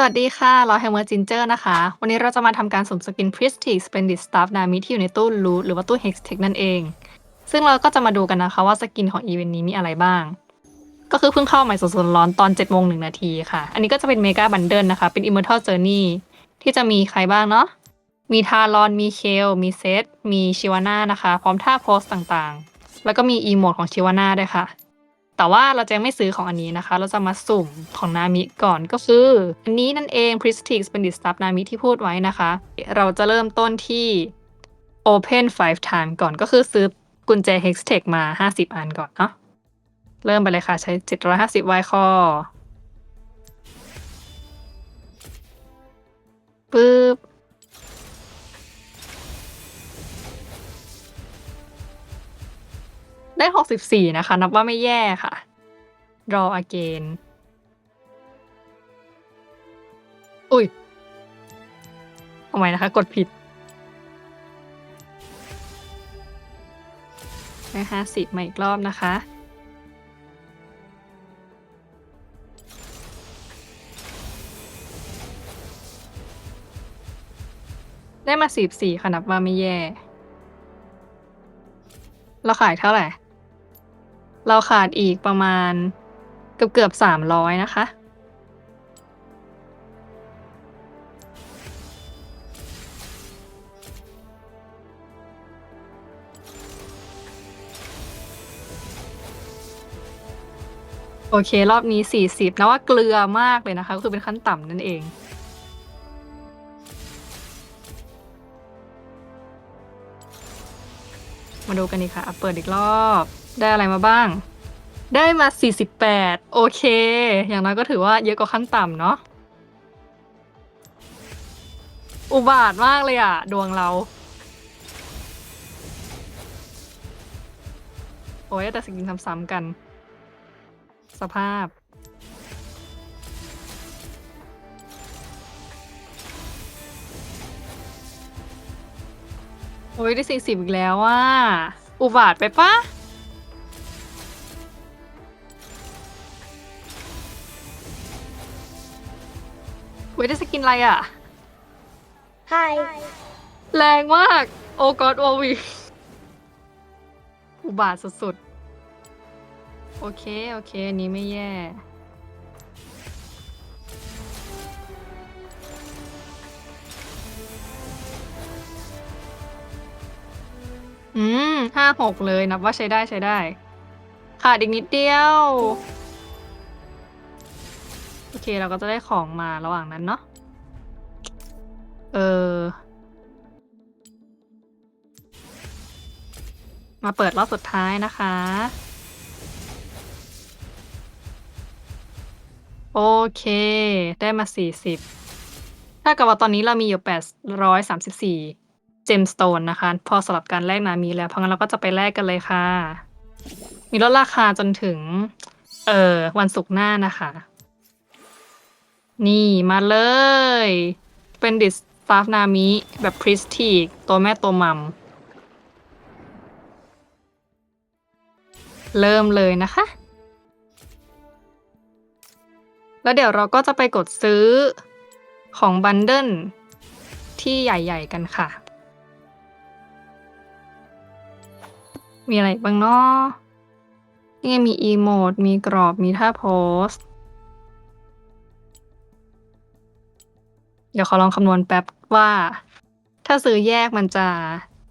สวัสดีค่ะ เราแฮมเมอร์จินเจอร์นะคะ วันนี้เราจะมาทำการสุ่มสกิน Prestige Splendid Staff Nami ที่อยู่ในตู้ Loot หรือว่าตู้ Hextech นั่นเอง ซึ่งเราก็จะมาดูกันนะคะว่าสกินของอีเวนต์นี้มีอะไรบ้าง ก็คือเพิ่งเข้าใหม่สดๆร้อนตอน7โมง1นาทีค่ะ อันนี้ก็จะเป็นเมกาบันเดิลนะคะ เป็น Immortal Journey ที่จะมีใครบ้างเนาะ มีทารอน มีเคล มีเซต มีชิวาน่านะคะ พร้อมท่าโพสต่างๆ แล้วก็มีอีโมดของชิวาน่าด้วยค่ะ แต่ว่าเราจะไม่ซื้อของอันนี้นะคะ เราจะมาสุ่มของนามิก่อนก็คือ อันนี้นั่นเอง Prestige Splendid Stuff นามิที่พูดไว้นะคะ เราจะเริ่มต้นที่ Open 5 time ก่อนก็คือซื้อกุญแจ Hextech มา 50 อันก่อนเนาะเริ่มไปเลยค่ะ ใช้ 750ไวคอปึ๊บ ได้64นะคะ นับว่าไม่แย่ค่ะ Draw again อุ้ยทำไมนะคะ กดผิดได้50มาอีกรอบนะคะ ได้มา44ค่ะนับว่าไม่แย่ เราขายเท่าไหร่ เราขาดอีกประมาณเกือบเกือบสามร้อยนะคะ โอเค รอบนี้สี่สิบนะว่าเกลือมากเลยนะคะ ก็คือเป็นขั้นต่ำนั่นเองมาดูกันดีค่ะอะเปิดอีกรอบ ได้อะไรมาบ้าง ได้มา 48 โอเค อย่างน้อยก็ถือว่าเยอะกว่าขั้นต่ำเนาะอุบาทมากเลยอะดวงเรา โอ้ยแต่สกินซ้ำๆกัน สภาพ โอ้ยได้สี่สิบอีกแล้วว่าอุบาทไปปะ เว้ยได้สกินอะไรอะ Hi. แรงมาก โอ้กอดโอวีอุบาทสุดๆ โอเค โอเค อันนี้ไม่แย่ อืมห้าหกเลยนับว่าใช้ได้ใช้ได้ ขาดอีกนิดเดียวโอ เคเราก็จะได้ของมาระหว่างนั้นเนาะ เออ มาเปิดรอบสุดท้ายนะคะ โอเค ได้มา 40 ถ้ากับว่าตอนนี้เรามีอยู่ 834 เจมสโตนนะคะ พอสำหรับการแลกนามีแล้ว เพราะงั้นเราก็จะไปแลกกันเลยค่ะ มีลดราคาจนถึง เออวันศุกร์หน้านะคะ นี่มาเลย เป็นดิสตาฟนามิแบบพริสทีกตัวแม่ตัวมัม เริ่มเลยนะคะ แล้วเดี๋ยวเราก็จะไปกดซื้อของบันเดิลที่ใหญ่ๆกันค่ะ มีอะไรบ้างเนาะนี่ไงมีอีโมด มีกรอบ มีท่าโพสเดี๋ยวขอลองคำนวณแป๊บว่า ถ้าซื้อแยกมันจะ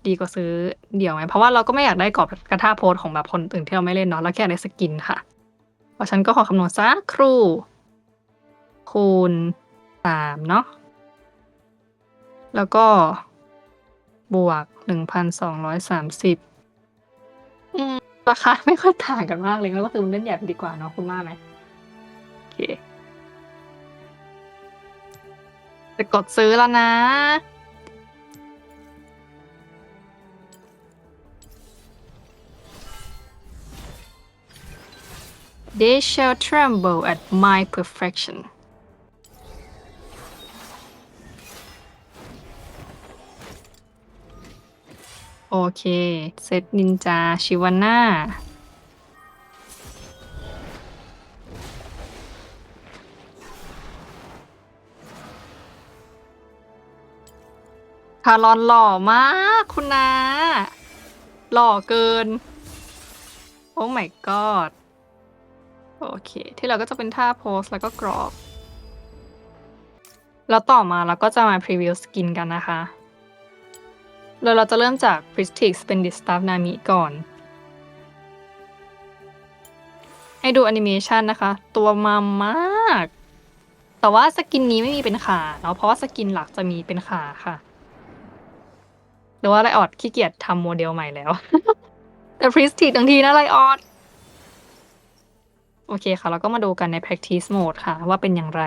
ดีกว่าซื้อเดี่ยวไหมเพราะว่าเราก็ไม่อยากได้กรอบกระทาโพสของแบบคนอื่นที่เราไม่เล่นเนาะเราแค่อยากได้สกินค่ะ เพราะฉันก็ขอคำนวณสักครู่คูณสามเนาะแล้วก็บวกหนึ่งพันสองร้อยสามสิบราคาไม่ค่อยต่างกันมากเลยก็คือมันเล่นใหญ่ดีกว่าเนาะคุณว่าไหมโอเค จะกดซื้อแล้วนะ They shall tremble at my perfection โอเค เซตนินจา ชิวาน่า คารอนหล่อมากคุณนาหล่อเกิน โอ้ my god โอเค ที่เราก็จะเป็นท่าโพสแล้วก็กรอบ แล้วต่อมาเราก็จะมาพรีวิวสกินกันนะคะแล้วเราจะเริ่มจาก Prestige Splendid Staff Nami ก่อน ให้ดูแอนิเมชันนะคะ ตัวมามาก แต่ว่าสกินนี้ไม่มีเป็นขาเนาะเพราะว่าสกินหลักจะมีเป็นขาค่ะ หรือว่าไลออดขี้เกียจทำโมเดลใหม่แล้ว แต่ Prestige ทั้งทีนะไลออดโอเคค่ะ เราก็มาดูกันใน practice mode ค่ะ ว่าเป็นอย่างไร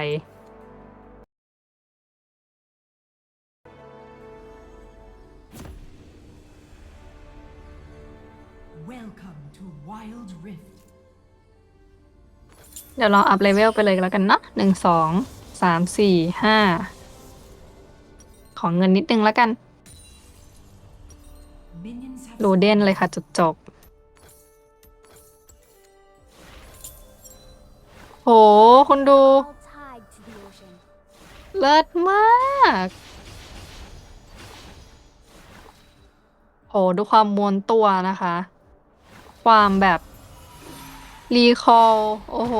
Welcome to Wild Rift. เดี๋ยวเราอัพเลเวลไปเลยแล้วกันเนาะหนึ่งสองสามสี่ห้า ขอเงินนิดนึงแล้วกัน Minions have โรเดนเลยค่ะจุดจบ โห คุณดู เลิศมาก โห ดูความมวนตัวนะคะ ความแบบ รีคอล โอ้โห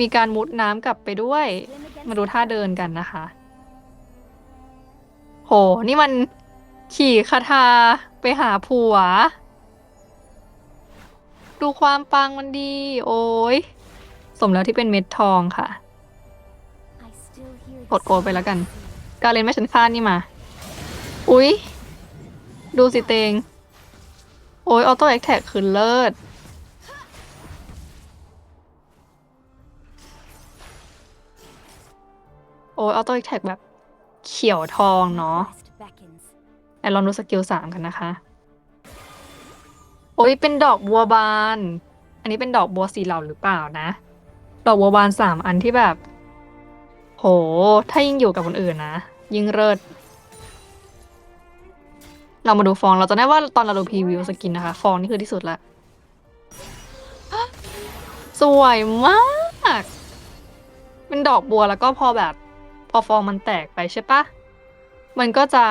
มีการมุดน้ำกลับไปด้วย มาดูท่าเดินกันนะคะ โห นี่มันขี่คาทาไปหาผัว ดูความปังมันดี โอ้ย สมแล้วที่เป็นเม็ดทองค่ะ กดโกไปแล้วกัน การเล่นแม่ฉันฆ่านี่มา อุ๊ย ดูสิเตง โอ้ยออโต้แอคแท็กคือเลิศโอ้ยออโต้แอคแท็กแบบ เขียวทองเนาะไอลองดูสกิลสามกันนะคะ โอ้ยเป็นดอกบัวบาน อันนี้เป็นดอกบัวสีเหล่าหรือเปล่านะ ดอกบัวบานสามอันที่แบบ โห ถ้ายิ่งอยู่กับคนอื่นนะ ยิ่งเลิศเรามาดูฟอง เราจะได้ว่าตอนเราดูพรีวิวสกินนะคะ ฟองนี่คือที่สุดละ สวยมาก เป็นดอกบัวแล้วก็พอแบบ พอฟองมันแตกไปใช่ปะมันก็จะ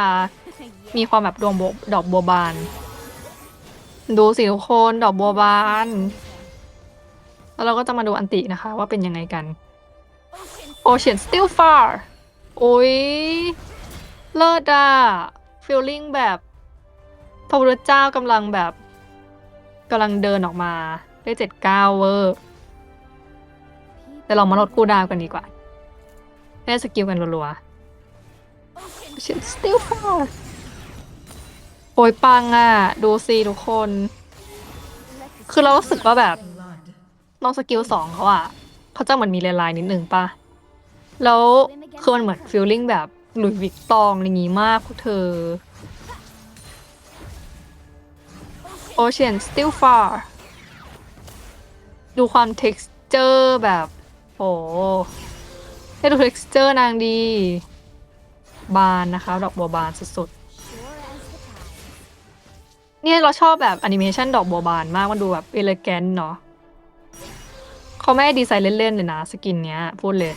มีความแบบดวงบดอกบัวบาน ดูสิทุกคนดอกบัวบาน แล้วเราก็จะมาดูอันตินะคะ ว่าเป็นยังไงกัน Ocean still far โอ้ย เลิศอะฟีลลิ่งแบบพระพุทธเจ้ากำลังแบบกำลังเดินออกมาได้เจ็ดเก้าเวอร์แต่เรามาลดคูดาวกันดีกว่า ได้สกิลกันรัวๆ Ocean still far โอยปังอะ ดูสิทุกคน คือเรารู้สึกว่าแบบน้องสกิลสองเขาอะเขาจะเหมือนมีลายลายๆนิดนึงปะแล้วคือมันเหมือนฟีลลิ่งแบบหลุยส์วิกตองอะไรงี้มากพวกเธอ Ocean still far ดูความ texture แบบโห ให้ดู texture นางดี บานนะคะ ดอกบัวบานสุดๆ เนี่ยเราชอบแบบแอนิเมชันดอกบัวบานมาก มันดูแบบเอเลแกนเนาะเขาไม่ดีไซน์เล่นๆเลยนะ สกินเนี้ย พูดเลย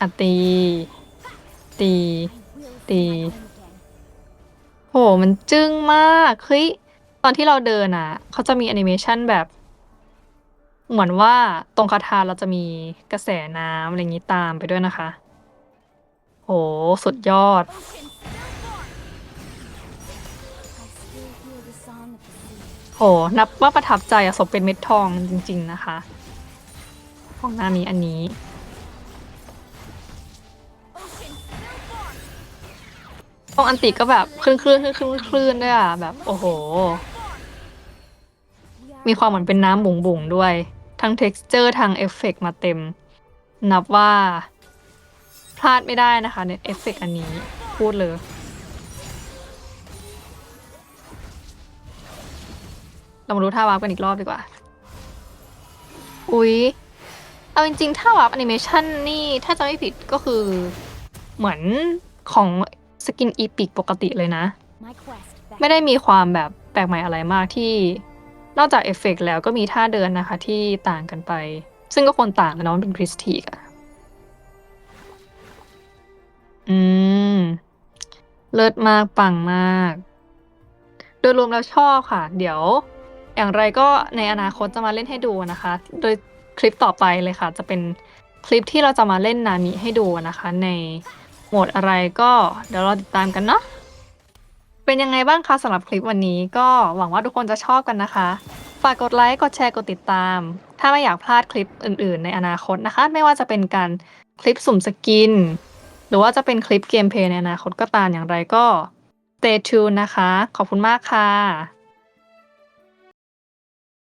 อะตี ตี ตี โห มันจึ้งมาก เฮ้ย ตอนที่เราเดินอะ เขาจะมีแอนิเมชันแบบ เหมือนว่าตรงคาถาเราจะมีกระแสน้ำอะไรอย่างนี้ตามไปด้วยนะคะ โห สุดยอด Ocean still far. I still hear the song of the sea. โห นับว่าประทับใจอะสมเป็นเม็ดทองจริง ๆ นะคะของหน้ามีอันนี้ตรงอันติก็แบบคลื่นคลื่นคลื่นคลื่นคลื่นด้วยอะแบบ โอ้โห มีความเหมือนเป็นน้ำบุ๋งบุ๋งๆด้วย ทั้ง texture ทั้งเอฟเฟกมาเต็ม นับว่า พลาดไม่ได้นะคะในเอฟเฟกอันนี้พูดเลย เรามาดูท่าวาร์ปกันอีกรอบดีกว่า อุ๊ย เอาจริงๆ ท่าวาร์ปแอนิเมชันนี่ถ้าจะไม่ผิดก็คือเหมือนของสกินอีพิกปกติเลยนะ my quest. beckons. ไม่ได้มีความแบบแปลกใหม่อะไรมากที่ นอกจากเอฟเฟกต์แล้วก็มีท่าเดินนะคะที่ต่างกันไป ซึ่งก็ควรต่างกันเนาะมันเป็นพริสทีกอะอืม เลิศมากปังมาก โดยรวมแล้วชอบค่ะ เดี๋ยว อย่างไรก็ในอนาคตจะมาเล่นให้ดูนะคะ โดยคลิปต่อไปเลยค่ะ จะเป็นคลิปที่เราจะมาเล่นนามิให้ดูนะคะ ในโหมดอะไรก็เดี๋ยวรอติดตามกันเนาะ เป็นยังไงบ้างคะสำหรับคลิปวันนี้ก็หวังว่าทุกคนจะชอบกันนะคะ ฝากกดไลค์กดแชร์กดติดตาม ถ้าไม่อยากพลาดคลิปอื่น ๆ ในอนาคตนะคะ ไม่ว่าจะเป็นการคลิปสุ่มสกิน หรือว่าจะเป็นคลิปเกมเพลย์ในอนาคตก็ตามอย่างไรก็ stay tuned นะคะ ขอบคุณมากค่ะ